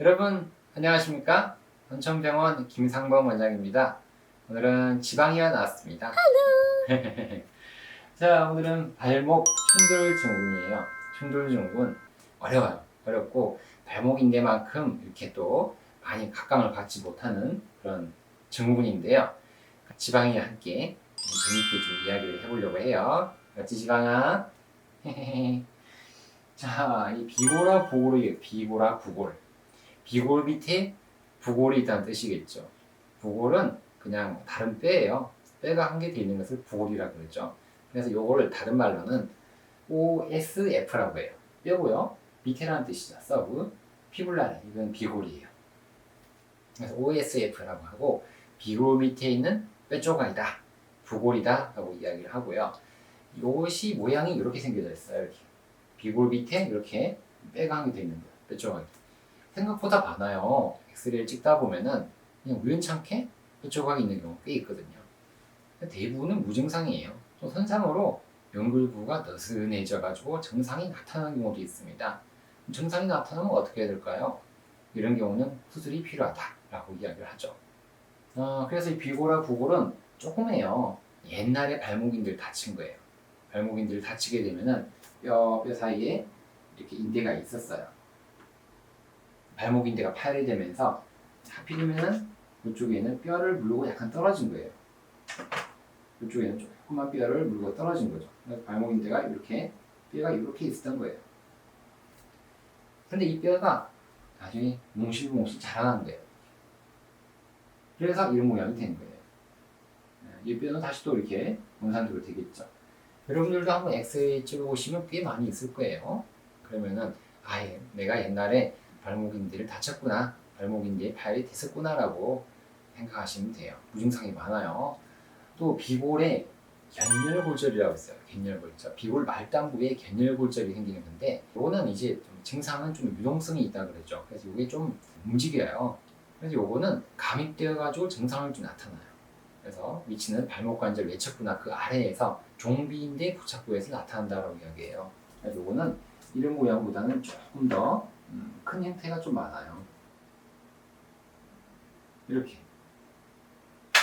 여러분 안녕하십니까? 헌천병원 김상범 원장입니다. 오늘은 지방이가 나왔습니다. 자 오늘은 발목 충돌 증후군이에요. 충돌 증후군 어려워요. 어렵고 발목 인대만큼 이렇게 또 많이 각광을 받지 못하는 그런 증후군인데요. 지방이와 함께 재밌게 좀 이야기를 해보려고 해요. 맞지 지방아? 자, 이 비고라 부골이에요. 비고라 부골. 비골 밑에 부골이 있다는 뜻이겠죠. 부골은 그냥 다른 뼈예요. 뼈가 한 개 돼 있는 것을 부골이라 그러죠. 그래서 요거를 다른 말로는 OSF라고 해요. 뼈고요. 밑에라는 뜻이죠. 서브. 피불라르. 이건 비골이에요. 그래서 OSF라고 하고 비골 밑에 있는 뼈 조각이다. 부골이다. 라고 이야기를 하고요. 이것이 모양이 이렇게 생겨져 있어요. 이렇게. 비골 밑에 이렇게 개돼 있는 거예요. 뼈 조각이. 생각보다 많아요. 엑스레이를 찍다 보면은 그냥 우연찮게 뼈 조각이 있는 경우가 꽤 있거든요. 대부분은 무증상이에요. 또 선상으로 연골구가 느슨해져가지고 증상이 나타나는 경우도 있습니다. 증상이 나타나면 어떻게 해야 될까요? 이런 경우는 수술이 필요하다라고 이야기를 하죠. 어, 그래서 이 비골과 부골은 조금해요. 옛날에 발목인들 다친 거예요. 발목인들 다치게 되면은 뼈, 뼈 사이에 이렇게 인대가 있었어요. 발목 인대가 파열되면서 하필이면은 이쪽에는 뼈를 물고 약간 떨어진 거예요. 이쪽에는 조그만 뼈를 물고 떨어진 거죠. 그래서 발목 인대가 이렇게 뼈가 이렇게 있었던 거예요. 근데 이 뼈가 나중에 몽실몽실 자라난 거예요. 그래서 이런 모양이 된 거예요. 이 뼈는 다시 또 이렇게 원산적으로 되겠죠. 여러분들도 한번 엑스레이 찍어보시면 꽤 많이 있을 거예요. 그러면은 아예 내가 옛날에 발목인대를 다쳤구나, 발목인대에 파열이 됐었구나라고 생각하시면 돼요. 무증상이 많아요. 또 비골에 견열골절이라고 있어요. 견열골절. 비골 말단부에 견열골절이 생기는 건데 이거는 이제 좀 증상은 좀 유동성이 있다 그랬죠. 그래서 이게 좀 움직여요. 그래서 요거는 감입되어 가지고 증상을 좀 나타나요. 그래서 위치는 발목 관절 외척부나 그 아래에서 종비인대 부착부에서 나타난다라고 이야기해요. 그래서 요거는 이런 모양보다는 조금 더 큰 형태가 좀 많아요. 이렇게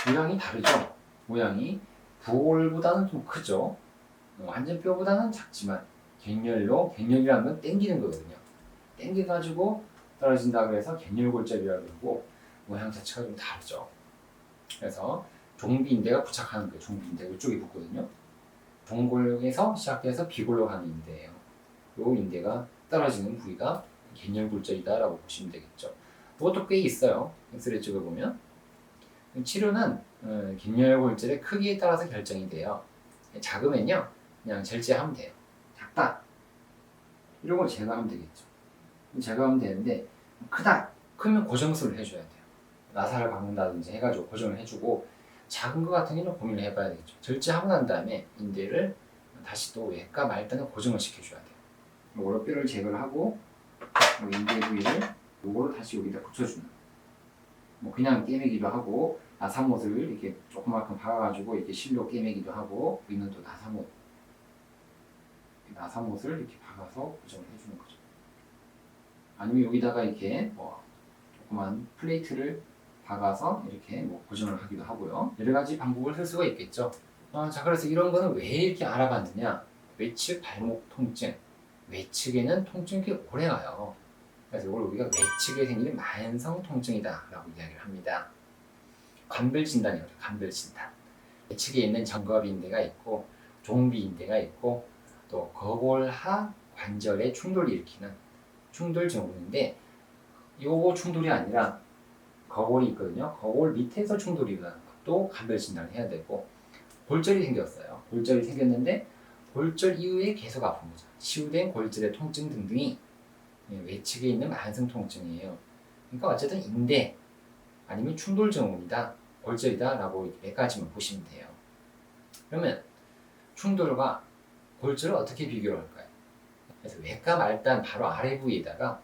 모양이 다르죠. 모양이 부골보다는 좀 크죠. 어, 완전 뼈보다는 작지만 갱렬로 갱렬이라는 건 땡기는 거거든요. 땡겨가지고 떨어진다 그래서 갱렬골절이라고 그러고 모양 자체가 좀 다르죠. 그래서 종비인대가 부착하는 거예요. 종비인대 이쪽에 붙거든요. 종골에서 시작해서 비골로 가는 인대예요. 이 인대가 떨어지는 부위가 갱년골절이다라고 보시면 되겠죠. 그것도 꽤 있어요. 엑스레이 찍어보면. 치료는 어, 갱년골절의 크기에 따라서 결정이 돼요. 작으면요, 그냥 절제하면 돼요. 작다. 이런 걸 제거하면 되겠죠. 제거하면 되는데, 크다. 크면 고정술을 해줘야 돼요. 나사를 박는다든지 해가지고 고정을 해주고, 작은 것 같은 경우는 고민을 해봐야 되겠죠. 절제하고 난 다음에 인대를 다시 또 외과 말단에 고정을 시켜줘야 돼요. 요거로 뼈를 제거를 하고, 요 인대 부위를 요거를 다시 여기다 붙여주는 뭐 그냥 꿰매기도 하고 나사못을 이렇게 조그맣게 박아가지고 이렇게 실로 꿰매기도 하고 여기는 또 나사못 나사못을 이렇게 박아서 고정을 해주는 거죠. 아니면 여기다가 이렇게 뭐 조그만 플레이트를 박아서 이렇게 뭐 고정을 하기도 하고요. 여러 가지 방법을 쓸 수가 있겠죠. 어, 자 그래서 이런 거는 왜 이렇게 알아봤느냐? 외측 발목 통증 외측에는 통증이 꽤 오래 가요 그래서 이걸 우리가 외측에 생기는 만성 통증이다라고 이야기를 합니다. 관별 진단이에요. 관별 진단. 외측에 있는 정거비인대가 있고 종비인대가 있고 또 거골하 관절의 충돌을 일으키는 충돌 증후군인데 요거 충돌이 아니라 거골이 있거든요. 거골 밑에서 충돌이 일어나는 것도 관별 진단을 해야 되고 골절이 생겼어요. 골절이 생겼는데 골절 이후에 계속 아픈 거죠. 치유된 골절의 통증 등등이 예, 외측에 있는 만성 통증이에요. 그러니까 어쨌든 인대 아니면 충돌 증후군이다, 골절이다라고 몇 가지만 보시면 돼요. 그러면 충돌과 골절을 어떻게 비교할까요? 그래서 외과 말단 바로 아래 부위에다가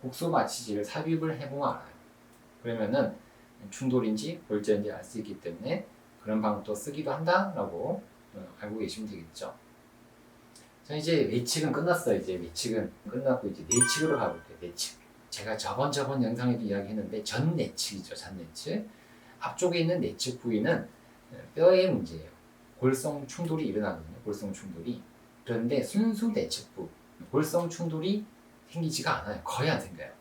국소 마취제를 삽입을 해보면 알아요. 그러면은 충돌인지 골절인지 알 수 있기 때문에 그런 방법도 쓰기도 한다라고 어, 알고 계시면 되겠죠. 자 이제 외측은 끝났어요. 이제 외측은 끝났고 이제 내측으로 가볼게요. 내측. 제가 저번 저번 영상에도 이야기했는데 전 내측이죠 전 내측 앞쪽에 있는 내측 부위는 뼈의 문제예요 골성 충돌이 일어나거든요 골성 충돌이 그런데 순수 내측부 골성 충돌이 생기지가 않아요 거의 안 생겨요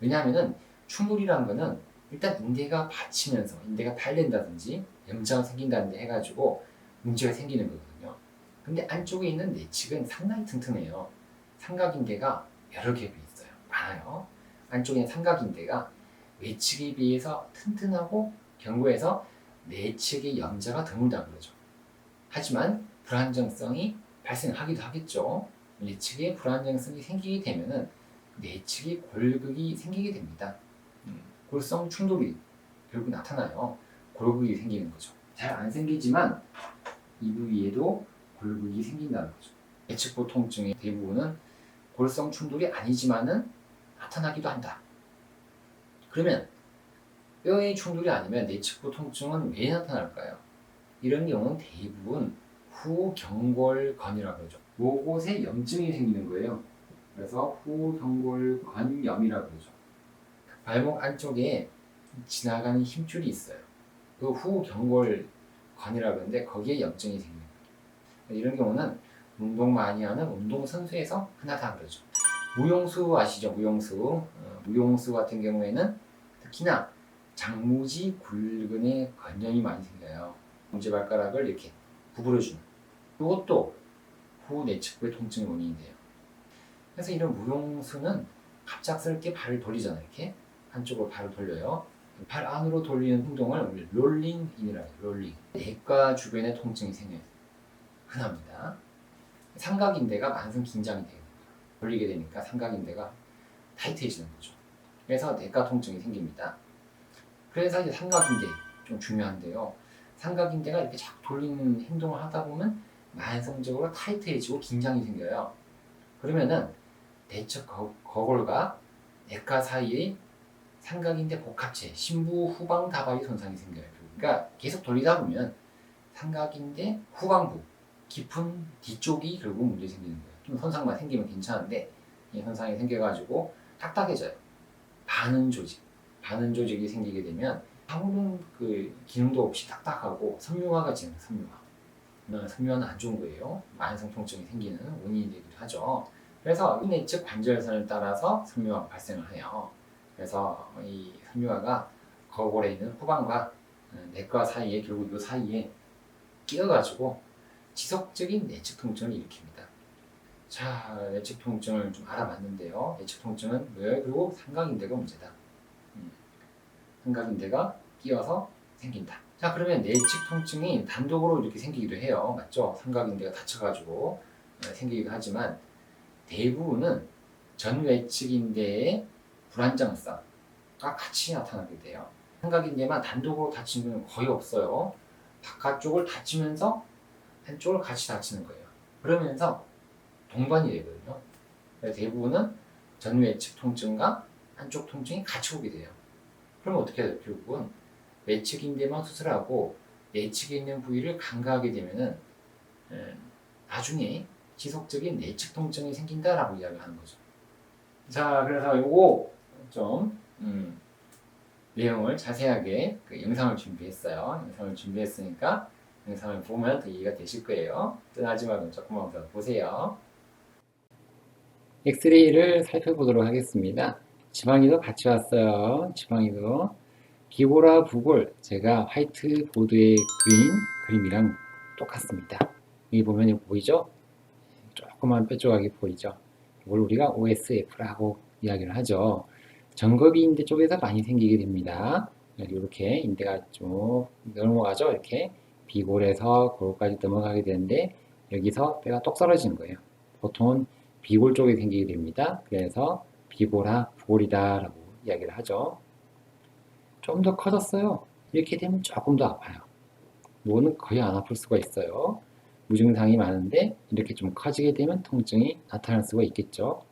왜냐하면은 충돌이라는 거는 일단 인대가 받치면서 인대가 발렌다든지 염자가 생긴다든지 해가지고 문제가 생기는 거거든요 근데 안쪽에 있는 내 측은 상당히 튼튼해요 삼각인대가 여러 개가 있어요 많아요 안쪽에 삼각인대가 외측에 비해서 튼튼하고 견고해서 내측의 염자가 드물다 그러죠. 하지만 불안정성이 발생하기도 하겠죠. 내측에 불안정성이 생기게 되면은 내측에 골극이 생기게 됩니다. 음, 골성 충돌이 결국 나타나요. 골극이 생기는 거죠. 잘 안 생기지만 이 부 위에도 골극이 생긴다는 거죠. 내측부 통증의 대부분은 골성 충돌이 아니지만은 나타나기도 한다. 그러면 뼈의 충돌이 아니면 내측부 통증은 왜 나타날까요? 이런 경우는 대부분 후경골건이라고 그러죠. 요곳에 염증이 생기는 거예요. 그래서 후경골건염이라고 그러죠. 발목 안쪽에 지나가는 힘줄이 있어요. 그 후경골건이라고 그러는데 거기에 염증이 생깁니다. 이런 경우는 운동 많이 하는 운동 선수에서 흔하다 그러죠. 무용수 아시죠? 무용수. 어, 무용수 같은 경우에는 특히나 장무지 굴근에 건전이 많이 생겨요. 엄지발가락을 이렇게 구부려주는. 이것도 후 내측부의 통증의 원인이 돼요. 그래서 이런 무용수는 갑작스럽게 발을 돌리잖아요. 이렇게 한쪽으로 발을 돌려요. 발 안으로 돌리는 행동을 우리 롤링인이라고 해요. 롤링. 내과 주변에 통증이 생겨요. 흔합니다. 삼각인대가 만성 긴장이 돼요. 돌리게 되니까 삼각인대가 타이트해지는 거죠. 그래서 내과 통증이 생깁니다. 그래서 이제 삼각인대 좀 중요한데요. 삼각인대가 이렇게 자꾸 돌리는 행동을 하다 보면 만성적으로 타이트해지고 긴장이 생겨요. 그러면은 대척 거, 거골과 내과 사이에 삼각인대 복합체, 신부 후방 다발이 손상이 생겨요. 그러니까 계속 돌리다 보면 삼각인대 후방부, 깊은 뒤쪽이 결국 문제 생기는 거예요. 좀 손상만 생기면 괜찮은데 이 손상이 생겨가지고 딱딱해져요. 반응 조직, 반응 조직이 생기게 되면 아무런 그 기능도 없이 딱딱하고 섬유화가 진행, 섬유화. 어, 섬유화는 안 좋은 거예요. 만성 통증이 생기는 원인이 되기도 하죠. 그래서 이 내측 관절선을 따라서 섬유화가 발생을 해요. 그래서 이 섬유화가 거골에 있는 후방과 어, 내과 사이에 결국 이 사이에 끼어가지고 지속적인 내측 통증을 일으킵니다. 자, 내측 통증을 좀 알아봤는데요. 내측 통증은 왜 그리고 삼각인대가 문제다. 음, 삼각인대가 끼어서 생긴다. 자, 그러면 내측 통증이 단독으로 이렇게 생기기도 해요. 맞죠? 삼각인대가 다쳐가지고 어, 생기기도 하지만 대부분은 전외측인대의 불안정성과 같이 나타나게 돼요. 삼각인대만 단독으로 다치는 건 거의 없어요. 바깥쪽을 다치면서 한쪽을 같이 다치는 거예요. 그러면서 동반이 되거든요. 대부분은 전외측 통증과 한쪽 통증이 같이 오게 돼요. 그럼 어떻게 해요? 결국은 외측인대만 수술하고 내측에 있는 부위를 간과하게 되면은 에, 나중에 지속적인 내측 통증이 생긴다라고 이야기하는 거죠. 자, 그래서 요거 좀 음, 내용을 자세하게 그 영상을 준비했어요. 영상을 준비했으니까 영상을 보면 더 이해가 되실 거예요. 떠나지 말고 조금만 더 보세요. 엑스레이를 살펴보도록 하겠습니다. 지방이도 같이 왔어요. 지방이도. 비고라 부골 제가 화이트 보드에 그린 그림이랑 똑같습니다. 여기 보면 이거 보이죠? 조그만 뾰족하게 보이죠? 이걸 우리가 OSF라고 이야기를 하죠. 전거비 인대 쪽에서 많이 생기게 됩니다. 이렇게 인대가 쭉 넘어가죠. 이렇게 비골에서 골까지 넘어가게 되는데 여기서 뼈가 똑 떨어지는 거예요. 보통은 비골 쪽에 생기게 됩니다. 그래서 비골하 부골이다 라고 이야기를 하죠. 좀 더 커졌어요. 이렇게 되면 조금 더 아파요. 이거는 거의 안 아플 수가 있어요. 무증상이 많은데 이렇게 좀 커지게 되면 통증이 나타날 수가 있겠죠.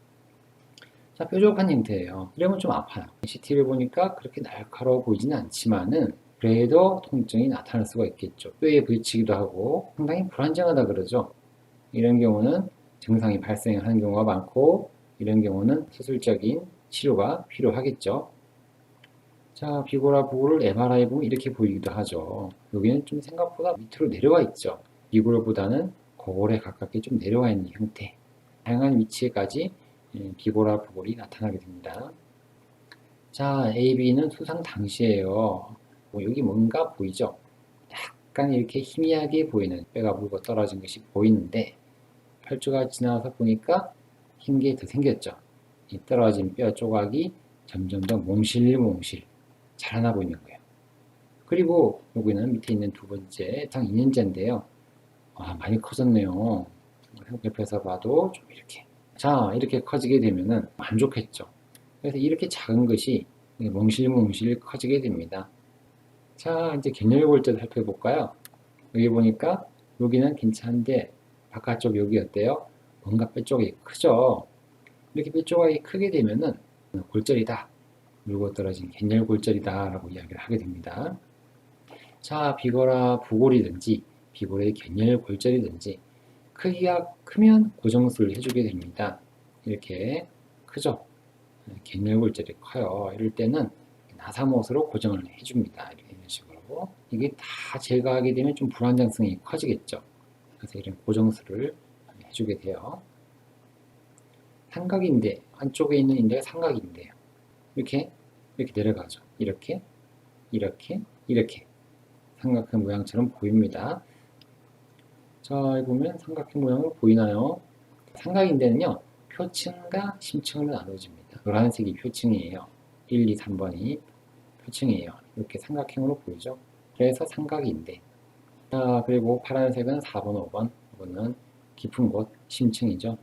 자, 뾰족한 형태예요. 이러면 좀 아파요. CT를 보니까 그렇게 날카로워 보이지는 않지만은 그래도 통증이 나타날 수가 있겠죠. 뼈에 부딪히기도 하고 상당히 불안정하다 그러죠. 이런 경우는 증상이 발생하는 경우가 많고 이런 경우는 수술적인 치료가 필요하겠죠. 자, 비고라 부고를 MRI 보면 이렇게 보이기도 하죠. 여기는 좀 생각보다 밑으로 내려와 있죠. 비고라보다는 거울에 가깝게 좀 내려와 있는 형태. 다양한 위치에까지 예, 비고라 부골이 나타나게 됩니다. 자, AB는 수상 당시에요. 뭐 여기 뭔가 보이죠? 약간 이렇게 희미하게 보이는 뼈가 물고 떨어진 것이 보이는데 8주가 지나서 보니까 흰 게 더 생겼죠. 이 떨어진 뼈 조각이 점점 더 몽실몽실 자라나고 있는 거예요. 그리고 여기는 밑에 있는 두 번째 상 2년째인데요. 아, 많이 커졌네요. 옆에서 봐도 좀 이렇게. 자, 이렇게 커지게 되면은 안 좋겠죠. 그래서 이렇게 작은 것이 몽실몽실 커지게 됩니다. 자, 이제 견열골절 살펴볼까요? 여기 보니까 여기는 괜찮은데 바깥쪽 여기 어때요? 뭔가 뼈 쪽이 크죠? 이렇게 뼈 조각이 크게 되면은 골절이다. 물고 떨어진 견열골절이다. 라고 이야기를 하게 됩니다. 자, 비거라 부골이든지 비골의 견열골절이든지 크기가 크면 고정술을 해주게 됩니다. 이렇게 크죠? 견열골절이 커요. 이럴 때는 나사못으로 고정을 해줍니다. 식으로. 이게 다 제거하게 되면 좀 불안정성이 커지겠죠. 그래서 이런 고정술을 해주게 돼요. 삼각인대, 안쪽에 있는 인대가 삼각인대요. 이렇게, 이렇게 내려가죠. 이렇게, 이렇게, 이렇게. 삼각형 모양처럼 보입니다. 자, 보면 삼각형 모양으로 보이나요? 삼각인대는요, 표층과 심층으로 나눠집니다. 노란색이 표층이에요. 1, 2, 3번이 표층이에요. 이렇게 삼각형으로 보이죠? 그래서 삼각인대. 자, 그리고 파란색은 4번, 5번. 이거는 깊은 곳, 심층이죠.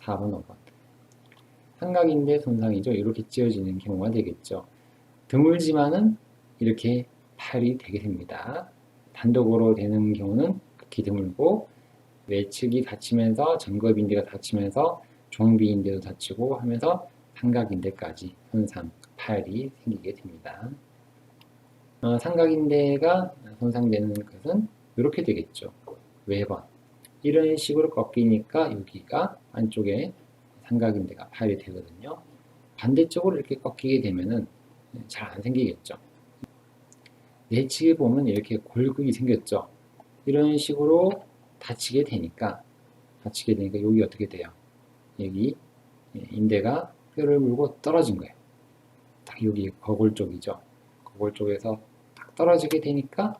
4번, 5번. 삼각인대 손상이죠. 이렇게 찌어지는 경우가 되겠죠. 드물지만은 이렇게 파열이 되게 됩니다. 단독으로 되는 경우는 극히 드물고 외측이 다치면서 전거비인대가 다치면서 종비인대도 다치고 하면서 삼각인대까지 손상, 파열이 생기게 됩니다. 어, 삼각인대가 손상되는 것은 이렇게 되겠죠. 외번. 이런 식으로 꺾이니까 여기가 안쪽에 삼각인대가 파열이 되거든요. 반대쪽으로 이렇게 꺾이게 되면은 잘 안 생기겠죠. 내측에 보면 이렇게 골극이 생겼죠. 이런 식으로 다치게 되니까 다치게 되니까 여기 어떻게 돼요? 여기 인대가 뼈를 물고 떨어진 거예요. 딱 여기 거골 쪽이죠. 거골 쪽에서 딱 떨어지게 되니까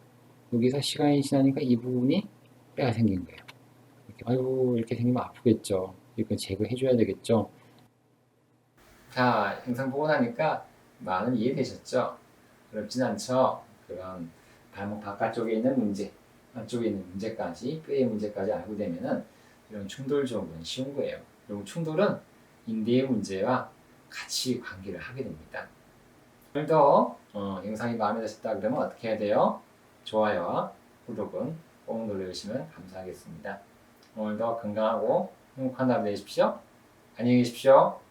여기서 시간이 지나니까 이 부분이 뼈가 생긴 거예요. 이렇게, 아이고 이렇게 생기면 아프겠죠. 이건 제거해줘야 되겠죠. 자 영상 보고 나니까 많은 이해되셨죠? 어렵진 않죠? 그런 발목 바깥쪽에 있는 문제, 안쪽에 있는 문제까지 뼈의 문제까지 알고 되면은 이런 충돌 조업은 쉬운 거예요. 그리고 충돌은 인대의 문제와 같이 관계를 하게 됩니다. 오늘도 어, 영상이 마음에 드셨다 그러면 어떻게 해야 돼요? 좋아요와 구독은 꼭 눌러주시면 감사하겠습니다. 오늘도 건강하고 행복한 하루 되십시오. 안녕히 계십시오.